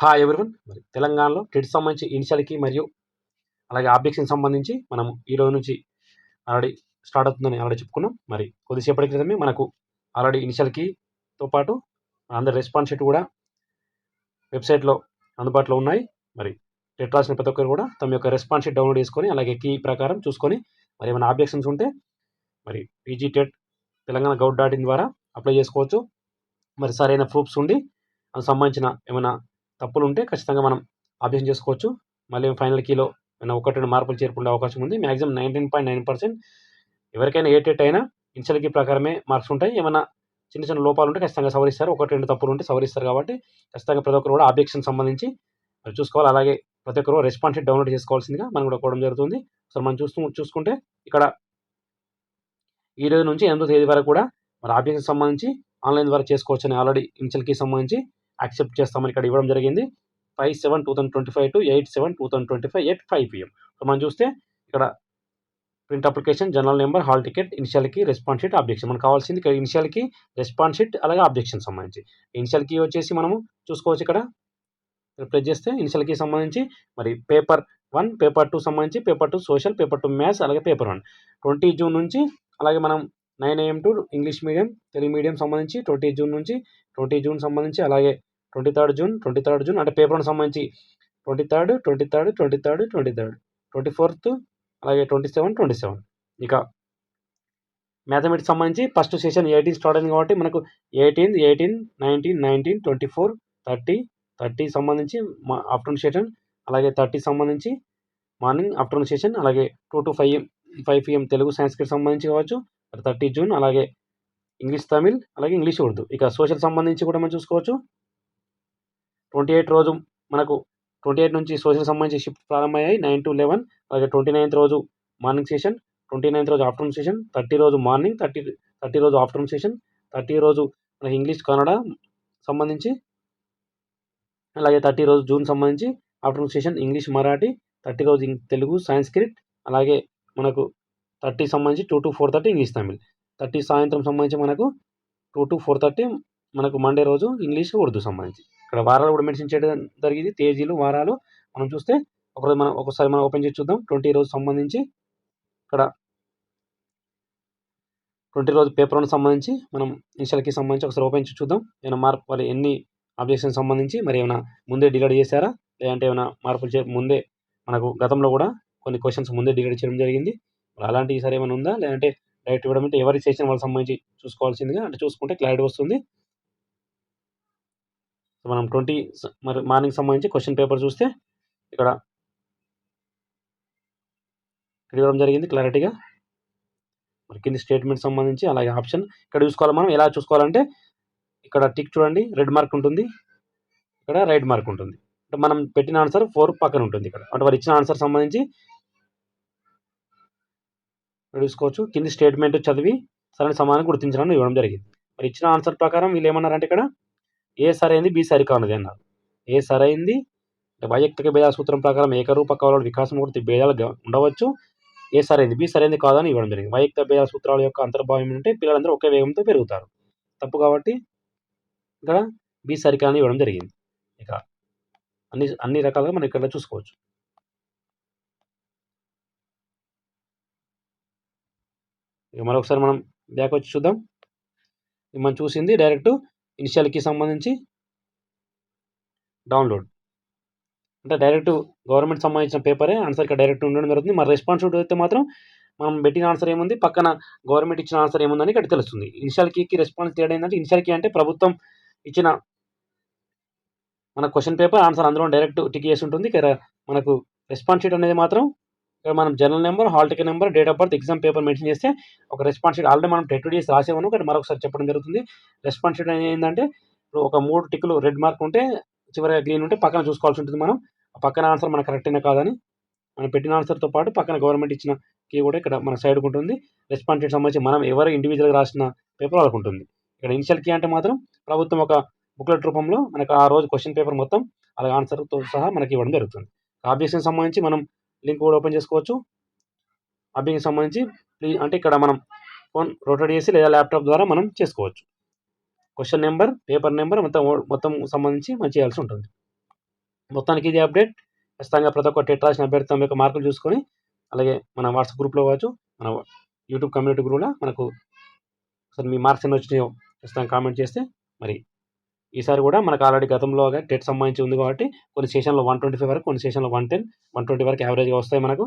Hi everyone మరి తెలంగాణలో TET సంబంధించి ఇనిషియల్కి మరియు అలాగే ఆబ్జెక్షన్ సంబంధించి మనం ఈ రోజు నుంచి ఆల్రెడీ స్టార్ట్ అవుతుందని ఆల్రెడీ చెప్పుకున్నాం. మరి కొద్దిసేపటి క్రితమే మనకు ఆల్రెడీ ఇనిషియల్కితో పాటు అందరి రెస్పాన్స్ షీట్ కూడా వెబ్సైట్లో అందుబాటులో ఉన్నాయి. మరి టెట్ రాసిన ప్రతి ఒక్కరు కూడా తమ యొక్క రెస్పాన్స్ షీట్ డౌన్లోడ్ చేసుకొని అలాగే కీ ప్రకారం చూసుకొని మరి ఏమైనా ఆబ్జెక్షన్స్ ఉంటే మరి PG TET Telangana gov dot in ద్వారా అప్లై చేసుకోవచ్చు. మరి సరైన ప్రూఫ్స్ ఉండి అందుకు సంబంధించిన ఏమైనా తప్పులు ఉంటే ఖచ్చితంగా మనం ఆబ్జెక్షన్ చేసుకోవచ్చు. మళ్ళీ ఫైనల్ కీలో ఏమైనా ఒకటి రెండు మార్పులు చేరుకునే అవకాశం ఉంది. Maximum nineteen point nine percent ఎవరికైనా ఏ ఎయిట్ అయినా ఇన్షియల్ కీ ప్రకారమే మార్క్స్ ఉంటాయి. ఏమైనా చిన్న చిన్న లోపాలు ఉంటే ఖచ్చితంగా సవరిస్తారు. ఒకటి రెండు తప్పులు ఉంటే సవరిస్తారు కాబట్టి ఖచ్చితంగా ప్రతి ఒక్కరు కూడా ఆబ్జెక్షన్ సంబంధించి మరి చూసుకోవాలి. అలాగే ప్రతి ఒక్కరు రెస్పాన్స్ డౌన్లోడ్ చేసుకోవాల్సిందిగా మనం కూడా కోవడం జరుగుతుంది. సో మనం చూస్తూ చూసుకుంటే ఇక్కడ ఈ రోజు నుంచి ఎనిమిదో తేదీ వరకు కూడా మరి ఆబ్జెక్షన్ సంబంధించి ఆన్లైన్ ద్వారా చేసుకోవచ్చు అని ఆల్రెడీ ఇన్షియల్కి సంబంధించి యాక్సెప్ట్ చేస్తామని ఇక్కడ ఇవ్వడం జరిగింది. Five seven two thousand twenty five to eight seven two thousand twenty five eight five PM. So మనం చూస్తే ఇక్కడ print application general number hall ticket ఇనిషియల్కి response sheet objection. మనకు కావాల్సింది ఇక్కడ ఇనిషియల్కి రెస్పాన్స్ షీట్ అలాగే అబ్జెక్షన్ సంబంధించి. ఇనిషియల్కి వచ్చేసి మనము చూసుకోవచ్చు ఇక్కడ. ప్రెస్ చేస్తే ఇనిషియల్కి సంబంధించి మరి పేపర్ వన్ పేపర్ టూ సంబంధించి paper two social paper two maths అలాగే పేపర్ వన్. ట్వంటీ జూన్ నుంచి అలాగే మనం nine AM to English medium Telugu medium సంబంధించి ట్వంటీ జూన్ నుంచి ట్వంటీ జూన్ సంబంధించి అలాగే twenty third June twenty third June అంటే పేపర్ సంబంధించి. Twenty third twenty third twenty third twenty third twenty fourth అలాగే ట్వంటీ సెవెన్ ట్వంటీ సెవెన్ ఇక mathematics సంబంధించి first session eighteen start అయింది కాబట్టి మనకు eighteen eighteen nineteen nineteen twenty four thirty thirty సంబంధించి మా ఆఫ్టర్నూన్ సెషన్ అలాగే థర్టీ సంబంధించి మార్నింగ్ ఆఫ్టర్నూన్ సెషన్ అలాగే two to five five PM Telugu సంస్కృతి సంబంధించి కావచ్చు థర్టీ జూన్ అలాగే ఇంగ్లీష్ తమిళ్ అలాగే ఇంగ్లీష్ ఉర్దూ ఇక సోషల్ సంబంధించి కూడా మనం చూసుకోవచ్చు. ట్వంటీ ఎయిట్ రోజు మనకు ట్వంటీ ఎయిట్ నుంచి సోషల్ సంబంధించి షిఫ్ట్ ప్రారంభమయ్యాయి. Nine to eleven. అలాగే ట్వంటీ నైన్త్ రోజు మార్నింగ్ సెషన్ ట్వంటీ నైన్త్ రోజు ఆఫ్టర్నూన్ సెషన్ థర్టీ రోజు మార్నింగ్ థర్టీ థర్టీ రోజు ఆఫ్టర్నూన్ సెషన్ థర్టీ రోజు మనకి ఇంగ్లీష్ కన్నడ సంబంధించి అలాగే థర్టీ రోజు జూన్ సంబంధించి afternoon session English Marathi thirty రోజు తెలుగు సాంస్క్రిట్ అలాగే మనకు థర్టీ సంబంధించి two to four thirty English Tamil. Thirty సాయంత్రం సంబంధించి మనకు టూ టు ఫోర్ థర్టీ మనకు మండే రోజు ఇంగ్లీష్ ఉర్దూ సంబంధించి. ఇక్కడ వారాలు కూడా మెన్షన్ చేయడం జరిగింది. తేజీలు వారాలు మనం చూస్తే ఒకరోజు మనం ఒకసారి మనం ఓపెన్ చేసి చూద్దాం. ట్వంటీ రోజు సంబంధించి ఇక్కడ ట్వంటీ రోజు పేపర్ను సంబంధించి మనం ఇన్షియల్కి సంబంధించి ఒకసారి ఓపెన్ చేసి చూద్దాం. ఏమైనా మార్పు వాళ్ళు ఎన్ని ఆబ్జెక్షన్ సంబంధించి మరి ఏమైనా ముందే డిలీట్ చేశారా? లేదంటే ఏమైనా మార్పులు చే ముందే మనకు గతంలో కూడా కొన్ని క్వశ్చన్స్ ముందే డిలీట్ చేయడం జరిగింది. అలాంటి ఈసారి ఏమైనా ఉందా? లేదంటే డైరెక్ట్ ఇవ్వడం అంటే ఎవరి సెషన్ వాళ్ళకి సంబంధించి చూసుకోవాల్సిందిగా అంటే చూసుకుంటే క్లారిటీ వస్తుంది. మనం ట్వంటీ మరి మార్నింగ్ సంబంధించి క్వశ్చన్ పేపర్ చూస్తే ఇక్కడ ఇవ్వడం జరిగింది క్లారిటీగా మరి కింది స్టేట్మెంట్ సంబంధించి అలాగే ఆప్షన్ ఇక్కడ చూసుకోవాలి మనం. ఎలా చూసుకోవాలంటే ఇక్కడ టిక్ చూడండి రెడ్ మార్క్ ఉంటుంది. ఇక్కడ రైట్ మార్క్ ఉంటుంది. అంటే మనం పెట్టిన ఆన్సర్ ఫోర్ పక్కన ఉంటుంది ఇక్కడ. అంటే వారు ఇచ్చిన ఆన్సర్ సంబంధించి చూసుకోవచ్చు. కింది స్టేట్మెంట్ చదివి సరైన సమాధానం గుర్తించడానికి ఇవ్వడం జరిగింది. మరి ఇచ్చిన ఆన్సర్ ప్రకారం వీళ్ళు ఏమన్నారంటే ఇక్కడ ఏ సరైంది బి సరికానది అన్నారు. ఏ సరైంది? వైయక్తిక భేదాల సూత్రం ప్రకారం ఏకరూప కవల వికాసం కూడా భేదాలు ఉండవచ్చు. ఏ సరైంది బి సరైంది కాదని ఇవ్వడం జరిగింది. వైయక్తిక భేదాల సూత్రాల యొక్క అంతర్భావం ఏంటంటే పిల్లలందరూ ఒకే వేగంతో పెరుగుతారు. తప్పు కాబట్టి ఇక్కడ బి సరికాని ఇవ్వడం జరిగింది. ఇక అన్ని అన్ని రకాలుగా మనం ఇక్కడ చూసుకోవచ్చు. ఇక మరొకసారి మనం బ్యాక్ వచ్చి చూద్దాం. మనం చూసింది డైరెక్ట్ ఇనిషియల్కి సంబంధించి డౌన్లోడ్. అంటే డైరెక్ట్ గవర్నమెంట్ సంబంధించిన పేపరే ఆన్సర్ ఇక్కడ డైరెక్ట్ ఉండడం జరుగుతుంది. మరి రెస్పాన్సిబిలిటీ అయితే మాత్రం మనం పెట్టిన ఆన్సర్ ఏముంది? పక్కన గవర్నమెంట్ ఇచ్చిన ఆన్సర్ ఏముందని ఇక్కడ తెలుస్తుంది. ఇనిషియల్ కీకి రెస్పాన్స్ తేడా ఏంటంటే ఇనిషియల్ కీ అంటే ప్రభుత్వం ఇచ్చిన మన క్వశ్చన్ పేపర్ ఆన్సర్ అందులో డైరెక్ట్ టిక్ చేసి ఉంటుంది. ఇక్కడ మనకు రెస్పాన్స్ షీట్ అనేది మాత్రం ఇక్కడ మనం general number hall ticket number date of birth exam paper mention చేస్తే ఒక రెస్పాన్స్ షీట్ ఆల్రెడీ మనం టెట్ డేస్ రాసేవాను ఇక్కడ మరొకసారి చెప్పడం జరుగుతుంది. రెస్పాన్స్ షీట్ ఏంటంటే ఇప్పుడు ఒక మూడు టిక్లు రెడ్ మార్క్ ఉంటే చివరిగా గ్రీన్ ఉంటే పక్కన చూసుకోవాల్సి ఉంటుంది మనం. ఆ పక్కన ఆన్సర్ మనకు కరెక్ట్ అయినా కాదని. మనం పెట్టిన ఆన్సర్తో పాటు పక్కన గవర్నమెంట్ ఇచ్చిన కీ కూడా ఇక్కడ మన సైడ్కి ఉంటుంది. రెస్పాన్స్ షీట్ సంబంధించి మనం ఎవరు ఇండివిజువల్గా రాసిన పేపర్ వాళ్ళకు ఉంటుంది. ఇక్కడ ఇనిషియల్ కీ అంటే మాత్రం ప్రభుత్వం ఒక బుక్లెట్ రూపంలో మనకు ఆ రోజు క్వశ్చన్ పేపర్ మొత్తం అలాగే ఆన్సర్తో సహా మనకి ఇవ్వడం జరుగుతుంది. ఆబ్జెక్షన్ సంబంధించి మనం లింక్ కూడా ఓపెన్ చేసుకోవచ్చు. అబ్బింగ్కి సంబంధించి అంటే ఇక్కడ మనం ఫోన్ రొటేట్ చేసి లేదా ల్యాప్టాప్ ద్వారా మనం చేసుకోవచ్చు. క్వశ్చన్ నెంబర్ పేపర్ నెంబర్ మొత్తం మొత్తం సంబంధించి మనం చేయాల్సి ఉంటుంది. మొత్తానికి ఇది అప్డేట్. ఖచ్చితంగా ప్రతి ఒక్క టెట్ రాసిన అభ్యర్థి తమ యొక్క మార్కులు చూసుకొని అలాగే మన వాట్సాప్ గ్రూప్లో కావచ్చు మన యూట్యూబ్ కమ్యూనిటీ గ్రూప్లో మనకు అసలు మీ మార్క్స్ ఎన్ని వచ్చినాయో ఖచ్చితంగా కామెంట్ చేస్తే మరి ఈసారి కూడా మనకు ఆల్రెడీ గతంలో టెట్ సంబంధించి ఉంది కాబట్టి కొన్ని సెషన్లో వన్ ట్వంటీ ఫైవ్ వరకు కొన్ని సెషన్లో వన్ టెన్ వన్ ట్వంటీ వరకు యావరేజ్గా వస్తాయి మనకు.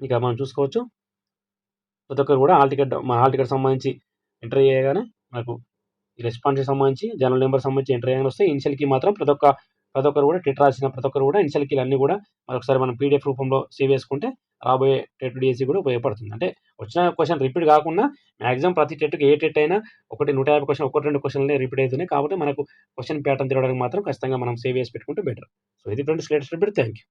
ఇక మనం చూసుకోవచ్చు. ప్రతి ఒక్కరు కూడా హాల్ టికెట్ మన హాల్ టికెట్ సంబంధించి ఎంటర్ చేయగానే మనకు ఈ రెస్పాన్స్కి సంబంధించి జనరల్ నెంబర్ సంబంధించి ఎంటర్ చేయగానే వస్తే ఇనిషియల్కి మాత్రం ప్రతి ఒక్క ప్రతి ఒక్కరు కూడా టెట్ రాసిన ప్రతి ఒక్కరు కూడా ఇనిషియల్ కీలు అన్నీ కూడా మరొకసారి మనం పీడిఎఫ్ రూపంలో సేవ్ చేసుకుంటే రాబోయే టెట్ డిఎస్సి కూడా ఉపయోగపడుతుంది. అంటే వచ్చిన క్వశ్చన్ రిపీట్ కాకుండా మ్యాక్సిమం ప్రతి టెట్కి ఏ టెట్ అయినా ఒకటి నూట యాభై క్వశ్చన్ ఒకటి రెండు క్వశ్చన్లే రిపీట్ అవుతున్నాయి కాబట్టి మనకు క్వశ్చన్ ప్యాటర్న్ తిరగడానికి మాత్రం ఖచ్చితంగా మనం సేవ్ చేసి పెట్టుకుంటే బెటర్. సో ఇది friends latest repeat thank you